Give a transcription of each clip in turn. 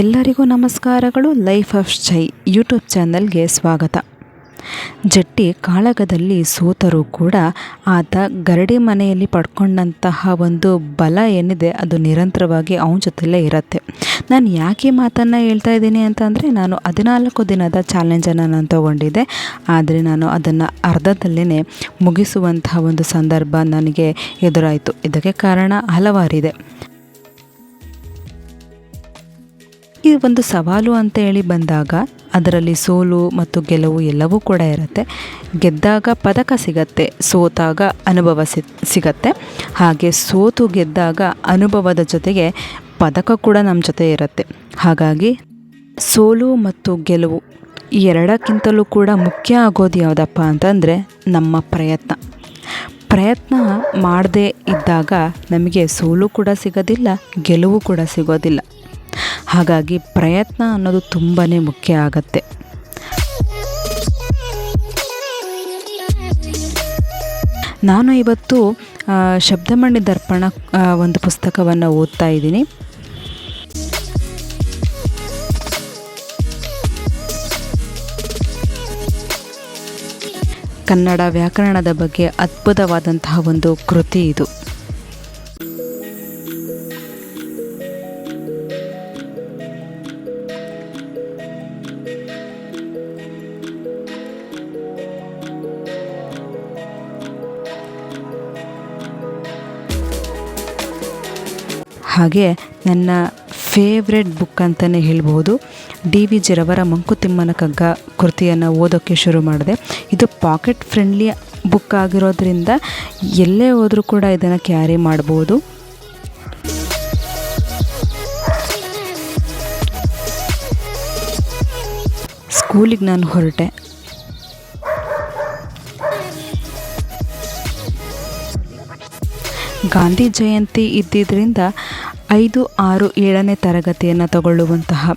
ಎಲ್ಲರಿಗೂ ನಮಸ್ಕಾರಗಳು. Life of Jai YouTube ಚಾನಲ್ಗೆ ಸ್ವಾಗತ. ಜಟ್ಟಿ ಕಾಳಗದಲ್ಲಿ ಸೋತರೂ ಕೂಡ ಆತ ಗರಡಿ ಮನೆಯಲ್ಲಿ ಪಡ್ಕೊಂಡಂತಹ ಒಂದು ಬಲ ಏನಿದೆ, ಅದು ನಿರಂತರವಾಗಿ ಅವನ ಜೊತೆಲೇ ಇರುತ್ತೆ. ನಾನು ಯಾಕೆ ಮಾತನ್ನು ಹೇಳ್ತಾ ಇದ್ದೀನಿ ಅಂತಂದರೆ, ನಾನು ಹದಿನಾಲ್ಕು ದಿನದ ಚಾಲೆಂಜನ್ನು ನಾನು ತೊಗೊಂಡಿದ್ದೆ. ಆದರೆ ನಾನು ಅದನ್ನು ಅರ್ಧದಲ್ಲೇ ಮುಗಿಸುವಂತಹ ಒಂದು ಸಂದರ್ಭ ನನಗೆ ಎದುರಾಯಿತು. ಇದಕ್ಕೆ ಕಾರಣ ಹಲವಾರಿದೆ. ಈ ಒಂದು ಸವಾಲು ಅಂತ ಹೇಳಿ ಬಂದಾಗ ಅದರಲ್ಲಿ ಸೋಲು ಮತ್ತು ಗೆಲುವು ಎಲ್ಲವೂ ಕೂಡ ಇರುತ್ತೆ. ಗೆದ್ದಾಗ ಪದಕ ಸಿಗತ್ತೆ, ಸೋತಾಗ ಅನುಭವ ಸಿ, ಸಿಗತ್ತೆ. ಹಾಗೆ ಸೋತು ಗೆದ್ದಾಗ ಅನುಭವದ ಜೊತೆಗೆ ಪದಕ ಕೂಡ ನಮ್ಮ ಜೊತೆ ಇರುತ್ತೆ. ಹಾಗಾಗಿ ಸೋಲು ಮತ್ತು ಗೆಲುವು ಎರಡಕ್ಕಿಂತಲೂ ಕೂಡ ಮುಖ್ಯ ಆಗೋದು ಯಾವುದಪ್ಪ ಅಂತಂದರೆ ನಮ್ಮ ಪ್ರಯತ್ನ. ಪ್ರಯತ್ನ ಮಾಡದೇ ಇದ್ದಾಗ ನಮಗೆ ಸೋಲು ಕೂಡ ಸಿಗೋದಿಲ್ಲ, ಗೆಲುವು ಕೂಡ ಸಿಗೋದಿಲ್ಲ. ಹಾಗಾಗಿ ಪ್ರಯತ್ನ ಅನ್ನೋದು ತುಂಬಾ ಮುಖ್ಯ ಆಗತ್ತೆ. ನಾನು ಇವತ್ತು ಶಬ್ದಮಣಿ ದರ್ಪಣ ಒಂದು ಪುಸ್ತಕವನ್ನು ಓದ್ತಾ ಇದ್ದೀನಿ. ಕನ್ನಡ ವ್ಯಾಕರಣದ ಬಗ್ಗೆ ಅದ್ಭುತವಾದಂತಹ ಒಂದು ಕೃತಿ ಇದು. ಹಾಗೆ ನನ್ನ ಫೇವ್ರೆಟ್ ಬುಕ್ ಅಂತಲೇ ಹೇಳ್ಬೋದು. ಡಿ ವಿ ಜಿರವರ ಮಂಕುತಿಮ್ಮನ ಕಗ್ಗ ಕೃತಿಯನ್ನು ಓದೋಕ್ಕೆ ಶುರು ಮಾಡಿದೆ. ಇದು ಪಾಕೆಟ್ ಫ್ರೆಂಡ್ಲಿ ಬುಕ್ ಆಗಿರೋದ್ರಿಂದ ಎಲ್ಲೇ ಹೋದರೂ ಕೂಡ ಇದನ್ನು ಕ್ಯಾರಿ ಮಾಡ್ಬೋದು. ಸ್ಕೂಲಿಗೆ ನಾನು ಹೊರಟೆ. ಗಾಂಧಿ ಜಯಂತಿ ಇದ್ದಿದ್ದರಿಂದ ಐದು, ಆರು, ಏಳನೇ ತರಗತಿಯನ್ನು ತಗೊಳ್ಳುವಂತಹ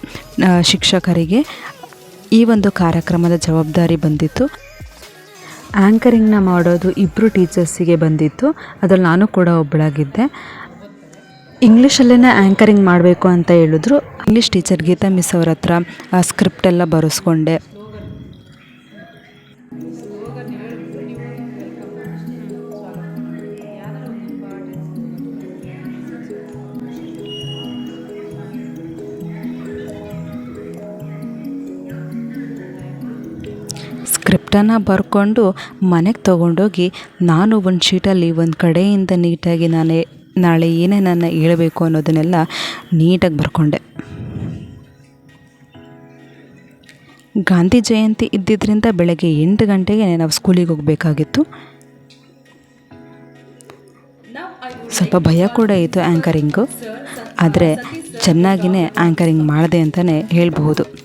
ಶಿಕ್ಷಕರಿಗೆ ಈ ಒಂದು ಕಾರ್ಯಕ್ರಮದ ಜವಾಬ್ದಾರಿ ಬಂದಿತ್ತು. ಆ್ಯಂಕರಿಂಗ್ನ ಮಾಡೋದು ಇಬ್ಬರು ಟೀಚರ್ಸಿಗೆ ಬಂದಿತ್ತು. ಅದರಲ್ಲಿ ನಾನು ಕೂಡ ಒಬ್ಬಳಾಗಿದ್ದೆ ಇಂಗ್ಲೀಷಲ್ಲೇ ಆ್ಯಂಕರಿಂಗ್ ಮಾಡಬೇಕು ಅಂತ ಹೇಳಿದ್ರು. ಇಂಗ್ಲೀಷ್ ಟೀಚರ್ ಗೀತಾ ಮಿಸ್ ಅವ್ರ ಹತ್ರ ಸ್ಕ್ರಿಪ್ಟೆಲ್ಲ ಬರೆಸ್ಕೊಂಡೆ. ಸ್ಕ್ರಿಪ್ಟನ್ನು ಬರ್ಕೊಂಡು ಮನೆಗೆ ತೊಗೊಂಡೋಗಿ ನಾನು ಒಂದು ಶೀಟಲ್ಲಿ ಒಂದು ಕಡೆಯಿಂದ ನೀಟಾಗಿ ನಾನೇ, ನಾಳೆ ಏನೇನನ್ನು ಹೇಳಬೇಕು ಅನ್ನೋದನ್ನೆಲ್ಲ ನೀಟಾಗಿ ಬರ್ಕೊಂಡೆ. ಗಾಂಧಿ ಜಯಂತಿ ಇದ್ದಿದ್ದರಿಂದ ಬೆಳಗ್ಗೆ ಎಂಟು ಗಂಟೆಗೆ ನಾವು ಸ್ಕೂಲಿಗೆ ಹೋಗಬೇಕಾಗಿತ್ತು. ಸ್ವಲ್ಪ ಭಯ ಕೂಡ ಇತ್ತು ಆ್ಯಂಕರಿಂಗು ಆದರೆ ಚೆನ್ನಾಗಿಯೇ ಆ್ಯಂಕರಿಂಗ್ ಮಾಡಿದೆ ಅಂತಲೇ ಹೇಳ್ಬಹುದು.